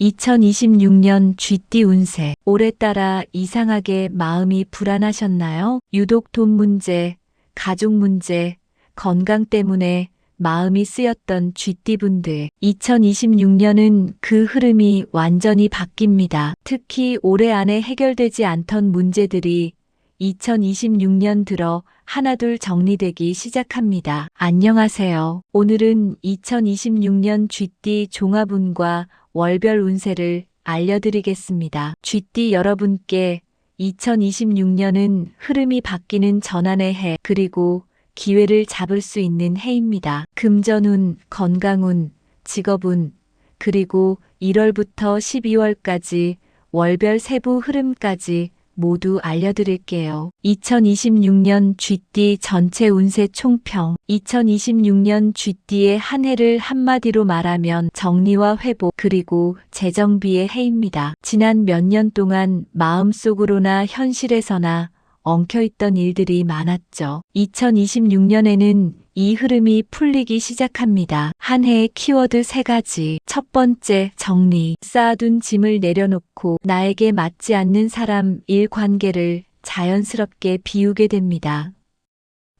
2026년 쥐띠 운세. 올해 따라 이상하게 마음이 불안하셨나요? 유독 돈 문제, 가족 문제, 건강 때문에 마음이 쓰였던 쥐띠 분들. 2026년은 그 흐름이 완전히 바뀝니다. 특히 올해 안에 해결되지 않던 문제들이 2026년 들어 하나둘 정리되기 시작합니다. 안녕하세요. 오늘은 2026년 쥐띠 종합운과 월별 운세를 알려드리겠습니다. 쥐띠 여러분께 2026년은 흐름이 바뀌는 전환의 해, 그리고 기회를 잡을 수 있는 해입니다. 금전운, 건강운, 직업운, 그리고 1월부터 12월까지 월별 세부 흐름까지 모두 알려드릴게요. 2026년 쥐띠 전체 운세 총평 2026년 쥐띠의 한 해를 한마디로 말하면 정리와 회복 그리고 재정비의 해입니다. 지난 몇 년 동안 마음속으로나 현실에서나 엉켜있던 일들이 많았죠. 2026년에는 이 흐름이 풀리기 시작합니다. 한 해의 키워드 세 가지. 첫 번째, 정리. 쌓아둔 짐을 내려놓고 나에게 맞지 않는 사람, 일 관계를 자연스럽게 비우게 됩니다.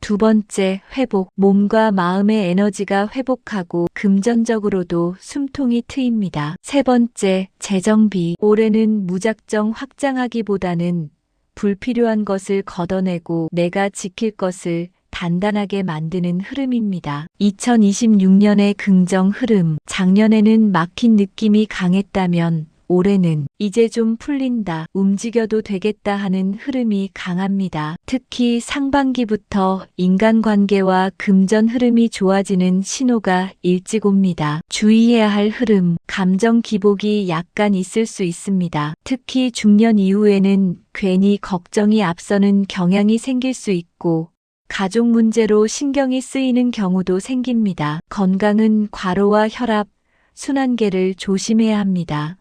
두 번째, 회복. 몸과 마음의 에너지가 회복하고 금전적으로도 숨통이 트입니다. 세 번째, 재정비. 올해는 무작정 확장하기보다는 불필요한 것을 걷어내고 내가 지킬 것을 단단하게 만드는 흐름입니다. 2026년의 긍정 흐름. 작년에는 막힌 느낌이 강했다면 올해는 이제 좀 풀린다, 움직여도 되겠다 하는 흐름이 강합니다. 특히 상반기부터 인간관계와 금전 흐름이 좋아지는 신호가 일찍 옵니다. 주의해야 할 흐름, 감정 기복이 약간 있을 수 있습니다. 특히 중년 이후에는 괜히 걱정이 앞서는 경향이 생길 수 있고 가족 문제로 신경이 쓰이는 경우도 생깁니다. 건강은 과로와 혈압, 순환계를 조심해야 합니다.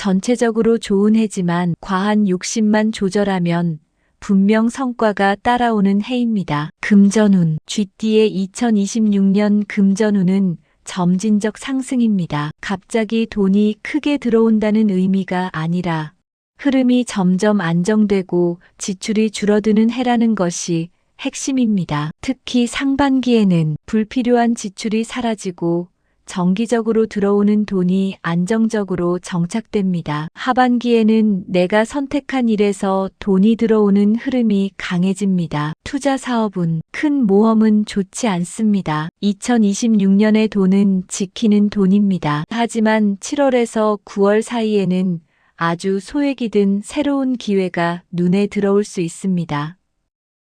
전체적으로 좋은 해지만 과한 욕심만 조절하면 분명 성과가 따라오는 해입니다. 금전운, 쥐띠의 2026년 금전운은 점진적 상승입니다. 갑자기 돈이 크게 들어온다는 의미가 아니라 흐름이 점점 안정되고 지출이 줄어드는 해라는 것이 핵심입니다. 특히 상반기에는 불필요한 지출이 사라지고 정기적으로 들어오는 돈이 안정적으로 정착됩니다. 하반기에는 내가 선택한 일에서 돈이 들어오는 흐름이 강해집니다. 투자 사업은 큰 모험은 좋지 않습니다. 2026년의 돈은 지키는 돈입니다. 하지만 7월에서 9월 사이에는 아주 소액이 든 새로운 기회가 눈에 들어올 수 있습니다.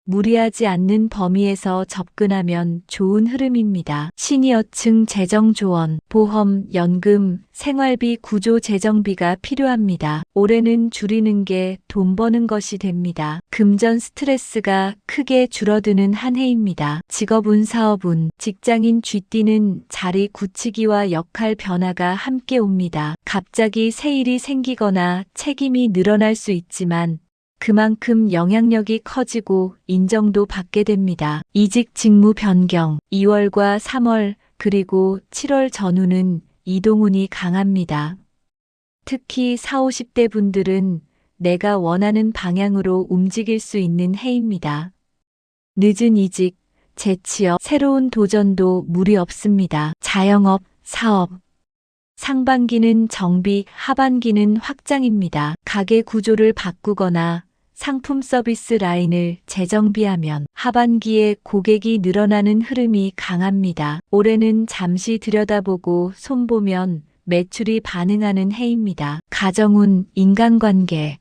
무리하지 않는 범위에서 접근하면 좋은 흐름입니다. 시니어층 재정 조언, 보험, 연금, 생활비 구조 재정비가 필요합니다. 올해는 줄이는 게 돈 버는 것이 됩니다. 금전 스트레스가 크게 줄어드는 한 해입니다. 직업운 사업운, 직장인 쥐띠는 자리 굳히기와 역할 변화가 함께 옵니다. 갑자기 새 일이 생기거나 책임이 늘어날 수 있지만 그만큼 영향력이 커지고 인정도 받게 됩니다. 이직 직무 변경 2월과 3월 그리고 7월 전후는 이동운이 강합니다. 특히 4, 50대 분들은 내가 원하는 방향으로 움직일 수 있는 해입니다. 늦은 이직, 재취업, 새로운 도전도 무리 없습니다. 자영업, 사업, 상반기는 정비, 하반기는 확장입니다. 가게 구조를 바꾸거나 상품 서비스 라인을 재정비하면 하반기에 고객이 늘어나는 흐름이 강합니다. 올해는 잠시 들여다보고 손보면 매출이 반응하는 해입니다. 가정운, 인간관계,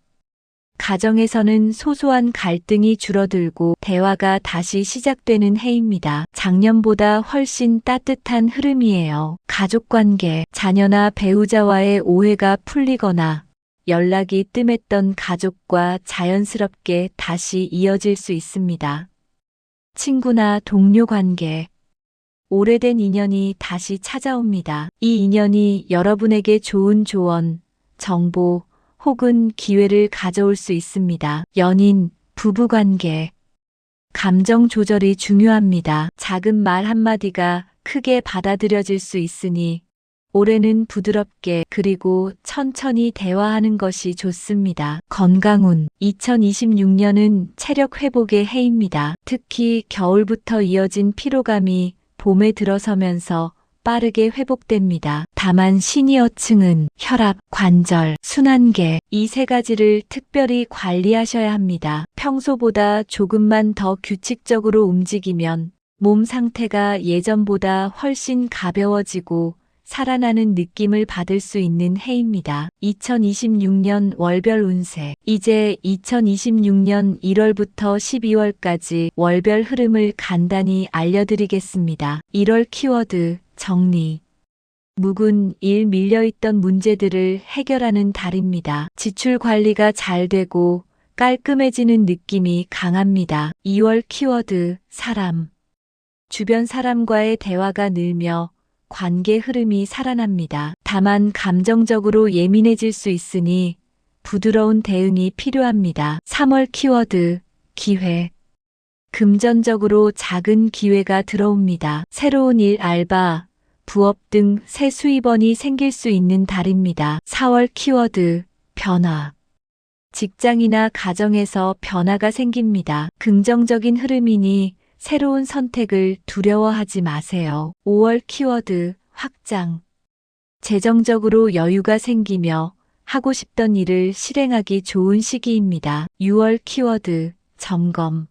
가정에서는 소소한 갈등이 줄어들고 대화가 다시 시작되는 해입니다. 작년보다 훨씬 따뜻한 흐름이에요. 가족관계, 자녀나 배우자와의 오해가 풀리거나 연락이 뜸했던 가족과 자연스럽게 다시 이어질 수 있습니다. 친구나 동료 관계, 오래된 인연이 다시 찾아옵니다. 이 인연이 여러분에게 좋은 조언, 정보, 혹은 기회를 가져올 수 있습니다. 연인, 부부관계. 감정 조절이 중요합니다. 작은 말 한마디가 크게 받아들여질 수 있으니 올해는 부드럽게 그리고 천천히 대화하는 것이 좋습니다. 건강운 2026년은 체력 회복의 해입니다. 특히 겨울부터 이어진 피로감이 봄에 들어서면서 빠르게 회복됩니다. 다만 시니어층은 혈압, 관절, 순환계 이 세 가지를 특별히 관리하셔야 합니다. 평소보다 조금만 더 규칙적으로 움직이면 몸 상태가 예전보다 훨씬 가벼워지고 살아나는 느낌을 받을 수 있는 해입니다. 2026년 월별 운세. 이제 2026년 1월부터 12월까지 월별 흐름을 간단히 알려드리겠습니다. 1월 키워드 정리. 묵은 일 밀려있던 문제들을 해결하는 달입니다. 지출 관리가 잘 되고 깔끔해지는 느낌이 강합니다. 2월 키워드 사람. 주변 사람과의 대화가 늘며 관계 흐름이 살아납니다. 다만 감정적으로 예민해질 수 있으니 부드러운 대응이 필요합니다. 3월 키워드 기회. 금전적으로 작은 기회가 들어옵니다. 새로운 일 알바, 부업 등 새 수입원이 생길 수 있는 달입니다. 4월 키워드 변화. 직장이나 가정에서 변화가 생깁니다. 긍정적인 흐름이니 새로운 선택을 두려워하지 마세요. 5월 키워드 확장. 재정적으로 여유가 생기며 하고 싶던 일을 실행하기 좋은 시기입니다. 6월 키워드 점검.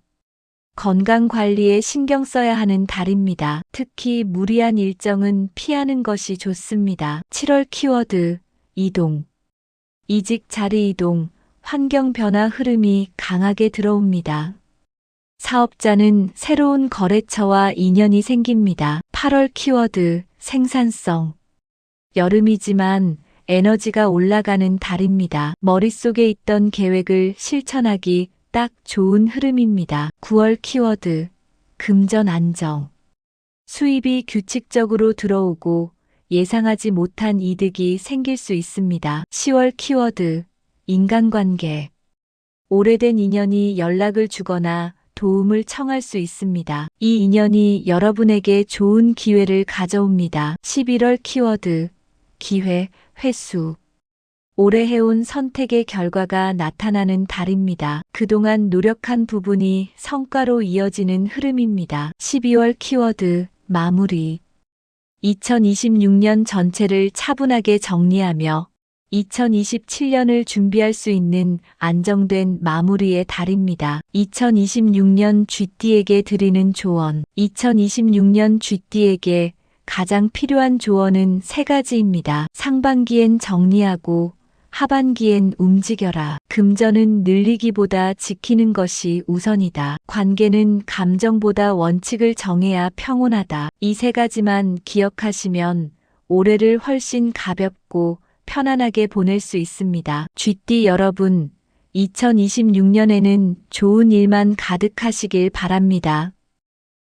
건강 관리에 신경 써야 하는 달입니다. 특히 무리한 일정은 피하는 것이 좋습니다. 7월 키워드 이동. 이직 자리 이동, 환경 변화 흐름이 강하게 들어옵니다. 사업자는 새로운 거래처와 인연이 생깁니다. 8월 키워드 생산성. 여름이지만 에너지가 올라가는 달입니다. 머릿속에 있던 계획을 실천하기 딱 좋은 흐름입니다. 9월 키워드 금전 안정. 수입이 규칙적으로 들어오고 예상하지 못한 이득이 생길 수 있습니다. 10월 키워드 인간관계. 오래된 인연이 연락을 주거나 도움을 청할 수 있습니다. 이 인연이 여러분에게 좋은 기회를 가져옵니다. 11월 키워드 기회, 횟수. 오래 해온 선택의 결과가 나타나는 달입니다. 그동안 노력한 부분이 성과로 이어지는 흐름입니다. 12월 키워드 마무리. 2026년 전체를 차분하게 정리하며 2027년을 준비할 수 있는 안정된 마무리의 달입니다. 2026년 쥐띠에게 드리는 조언. 2026년 쥐띠에게 가장 필요한 조언은 세 가지입니다. 상반기엔 정리하고 하반기엔 움직여라. 금전은 늘리기보다 지키는 것이 우선이다. 관계는 감정보다 원칙을 정해야 평온하다. 이 세 가지만 기억하시면 올해를 훨씬 가볍고 편안하게 보낼 수 있습니다. 쥐띠 여러분, 2026년에는 좋은 일만 가득하시길 바랍니다.